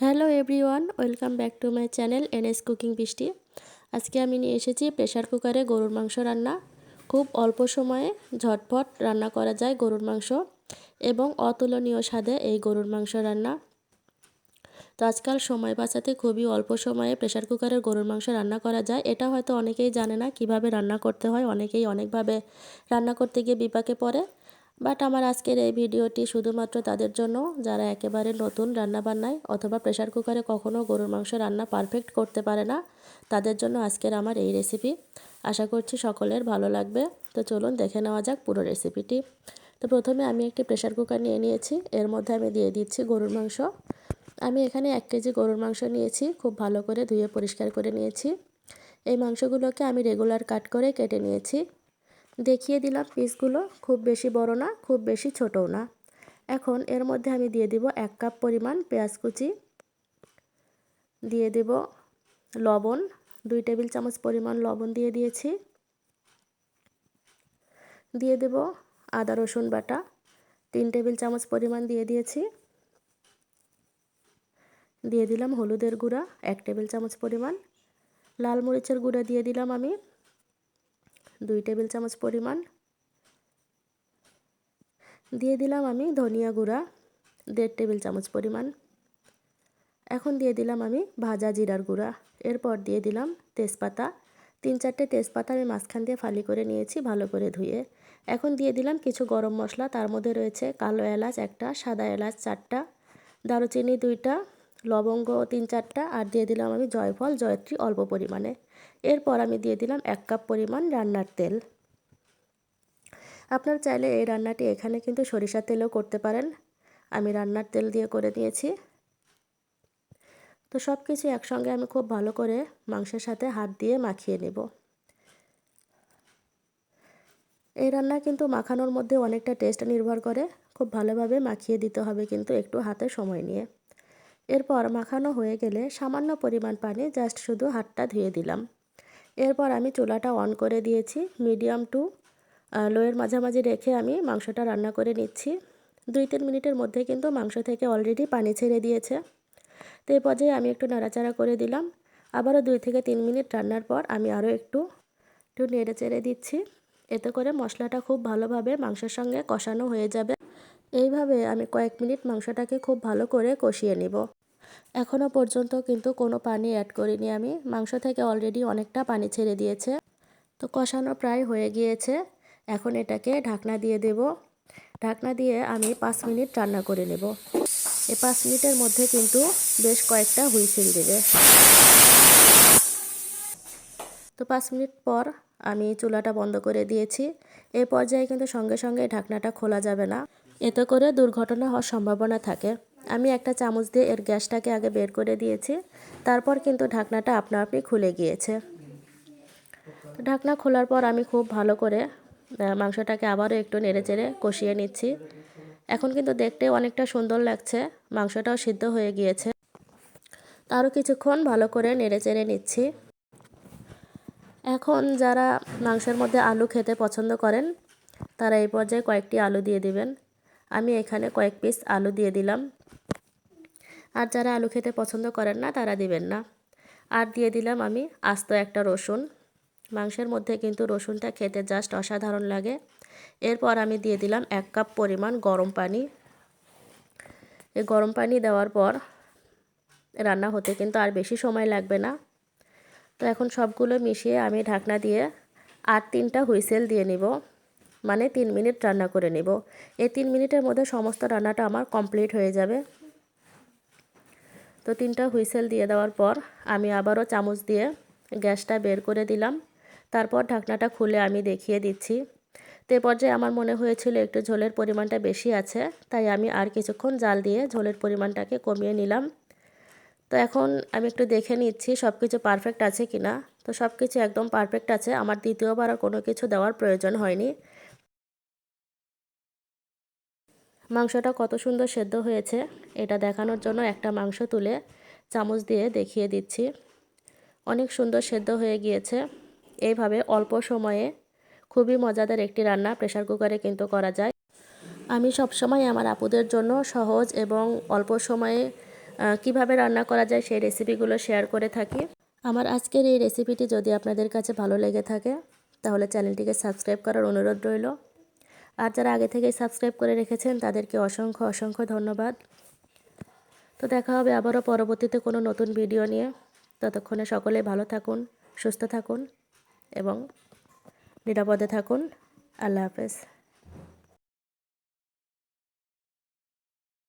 Hello everyone, welcome back to my channel NS cooking Brishti. আজকে আমি নিয়ে এসেছি প্রেশার কুকারে গরুর মাংস রান্না। খুব অল্প সময়ে ঝটপট রান্না করা যায় গরুর মাংস এবং অতুলনীয় স্বাদে এই গরুর মাংস রান্না। তো আজকাল সময় বাঁচাতে খুবই অল্প সময়ে প্রেশার কুকারের গরুর মাংস রান্না করা যায়। এটা হয়তো অনেকেই জানে না কীভাবে রান্না করতে হয়, অনেকেই অনেকভাবে রান্না করতে গিয়ে বিপাকে পড়ে। বাট আমার আজকের এই ভিডিওটি শুধুমাত্র তাদের জন্য। যারা একেবারে নতুন রান্নাবান্নায় অথবা প্রেশার কুকারে কখনও গরুর মাংস রান্না পারফেক্ট করতে পারে না, তাদের জন্য আজকের আমার এই রেসিপি আশা করছি সকলের ভালো লাগবে। তো চলুন দেখে নেওয়া যাক পুরো রেসিপিটি তো প্রথমে আমি একটি প্রেশার কুকার নিয়ে নিয়েছি। এর মধ্যে আমি দিয়ে দিচ্ছি গরুর মাংস। আমি এখানে এক কেজি গরুর মাংস নিয়েছি। খুব ভালো করে ধুয়ে পরিষ্কার করে নিয়েছি। এই মাংসগুলোকে আমি রেগুলার কাট করে কেটে নিয়েছি। দেখিয়ে দিলাম পিসগুলো। খুব বেশি বড় না, খুব বেশি ছোটও না। এখন এর মধ্যে আমি দিয়ে দিব এক কাপ পরিমাণ পেঁয়াজ কুচি। দিয়ে দেব লবণ, দুই টেবিল চামচ পরিমাণ লবণ দিয়ে দিয়েছি। দিয়ে দেব আদা, রসুন বাটা, তিন টেবিল চামচ পরিমাণ দিয়ে দিয়েছি। দিয়ে দিলাম হলুদের গুঁড়া, এক টেবিল চামচ পরিমাণ। লাল মরিচের গুঁড়া দিয়ে দিলাম আমি। দুই টেবিল চামচ পরিমাণ। দিয়ে দিলাম আমি ধনিয়া গুঁড়া, দেড় টেবিল চামচ পরিমাণ। এখন দিয়ে দিলাম আমি ভাজা জিরার গুঁড়া। এরপর দিয়ে দিলাম তেজপাতা। তিন চারটে তেজপাতা আমি মাঝখান দিয়ে ফালি করে নিয়েছি ভালো করে ধুয়ে। এখন দিয়ে দিলাম কিছু গরম মশলা। তার মধ্যে রয়েছে কালো এলাচ একটা, সাদা এলাচ চারটা, দারুচিনি দুইটা, লবঙ্গ তিন চারটা, আর দিয়ে দিলাম আমি জয়ফল, জয়ত্রী অল্প পরিমাণে। এরপর আমি দিয়ে দিলাম এক কাপ পরিমাণ রান্নার তেল। আপনার চাইলে এই রান্নাটি এখানে কিন্তু সরিষার তেলও করতে পারেন। আমি রান্নার তেল দিয়ে করে নিয়েছি তো সব কিছু একসঙ্গে আমি খুব ভালো করে মাংসের সাথে হাত দিয়ে মাখিয়ে নেব। এই রান্না কিন্তু মাখানোর মধ্যে অনেকটা টেস্ট নির্ভর করে। খুব ভালোভাবে মাখিয়ে দিতে হবে কিন্তু একটু হাতে সময় নিয়ে। এরপর মাখানো হয়ে গেলে সামান্য পরিমাণ পানি জাস্ট শুধু হাতটা ধুয়ে দিলাম। এরপর আমি চুলাটা অন করে দিয়েছি মিডিয়াম টু লোয়ের মাঝামাঝি রেখে আমি মাংসটা রান্না করে নিচ্ছি। দুই তিন মিনিটের মধ্যে কিন্তু মাংস থেকে অলরেডি পানি ছেড়ে দিয়েছে। তো এই পর্যায়ে আমি একটু নাড়াচাড়া করে দিলাম। আবারও দুই থেকে তিন মিনিট রান্নার পর আমি আরও একটু একটু নেড়ে চেড়ে দিচ্ছি। এতে করে মশলাটা খুব ভালোভাবে মাংসের সঙ্গে কষানো হয়ে যাবে। এইভাবে আমি কয়েক মিনিট মাংসটাকে খুব ভালো করে কষিয়ে নিব। এখনও পর্যন্ত কিন্তু কোনো পানি অ্যাড করিনি আমি। মাংস থেকে অলরেডি অনেকটা পানি ছেড়ে দিয়েছে। তো কষানো প্রায় হয়ে গিয়েছে। এখন এটাকে ঢাকনা দিয়ে দেব। ঢাকনা দিয়ে আমি পাঁচ মিনিট রান্না করে নেব। এই পাঁচ মিনিটের মধ্যে কিন্তু বেশ কয়েকটা হুইসিল দেবে। তো পাঁচ মিনিট পর আমি চুলাটা বন্ধ করে দিয়েছি। এই পর্যায়ে কিন্তু সঙ্গে সঙ্গে ঢাকনাটা খোলা যাবে না। এতে করে দুর্ঘটনা হওয়ার সম্ভাবনা থাকে। আমি একটা চামচ দিয়ে এর গ্যাসটাকে আগে বের করে দিয়েছি। তারপর কিন্তু ঢাকনাটা আপনা আপনি খুলে গিয়েছে। ঢাকনা খোলার পর আমি খুব ভালো করে মাংসটাকে আবারও একটু নেড়ে চেড়ে কষিয়ে নিচ্ছি। এখন কিন্তু দেখতে অনেকটা সুন্দর লাগছে, মাংসটাও সিদ্ধ হয়ে গিয়েছে। আরও কিছুক্ষণ ভালো করে নেড়ে চেড়ে নিচ্ছি। এখন যারা মাংসের মধ্যে আলু খেতে পছন্দ করেন, তারা এই পর্যায়ে কয়েকটি আলু দিয়ে দিবেন। আমি এখানে কয়েক পিস আলু দিয়ে দিলাম। আর যারা আলু খেতে পছন্দ করেন না, তারা দিবেন না। আর দিয়ে দিলাম আমি আস্ত একটা রসুন। মাংসের মধ্যে কিন্তু রসুনটা খেতে জাস্ট অসাধারণ লাগে। এরপর আমি দিয়ে দিলাম এক কাপ পরিমাণ গরম পানি। এই গরম পানি দেওয়ার পর রান্না হতে কিন্তু আর বেশি সময় লাগবে না। তো এখন সবগুলো মিশিয়ে আমি ঢাকনা দিয়ে আর তিনটা হুইসেল দিয়ে নিব। মানে তিন মিনিট রান্না করে নেব। এই তিন মিনিটের মধ্যে সমস্ত রান্নাটা আমার কমপ্লিট হয়ে যাবে। তো তিনটা হুইসেল দিয়ে দেওয়ার পর আমি আবারও চামচ দিয়ে গ্যাসটা বের করে দিলাম। তারপর ঢাকনাটা খুলে আমি দেখিয়ে দিচ্ছি। তো পর্যায়ে আমার মনে হয়েছিল একটু ঝোলের পরিমাণটা বেশি আছে, তাই আমি আর কিছুক্ষণ জাল দিয়ে ঝোলের পরিমাণটাকে কমিয়ে নিলাম। তো এখন আমি একটু দেখে নিচ্ছি সব কিছু পারফেক্ট আছে কি না তো সব কিছু একদম পারফেক্ট আছে, আমার দ্বিতীয়বার আর কোনো কিছু দেওয়ার প্রয়োজন হয়নি। মাংসটা কত সুন্দর সেদ্ধ হয়েছে, এটা দেখানোর জন্য একটা মাংস তুলে চামচ দিয়ে দেখিয়ে দিচ্ছি। অনেক সুন্দর সেদ্ধ হয়ে গিয়েছে। এইভাবে অল্প সময়ে খুবই মজাদার একটি রান্না প্রেশার কুকারে কিন্তু করা যায়। আমি সবসময় আমার আপুদের জন্য সহজ এবং অল্প সময়ে কীভাবে রান্না করা যায় সেই রেসিপিগুলো শেয়ার করে থাকি। আমার আজকের এই রেসিপিটি যদি আপনাদের কাছে ভালো লেগে থাকে, তাহলে চ্যানেলটিকে সাবস্ক্রাইব করার অনুরোধ রইল। আর যারা আগে থেকেই সাবস্ক্রাইব করে রেখেছেন, তাদেরকে অসংখ্য অসংখ্য ধন্যবাদ। তো দেখা হবে আবারও পরবর্তীতে কোনো নতুন ভিডিও নিয়ে। ততক্ষণে সকলে ভালো থাকুন, সুস্থ থাকুন এবং নিরাপদে থাকুন। আল্লাহ হাফেজ।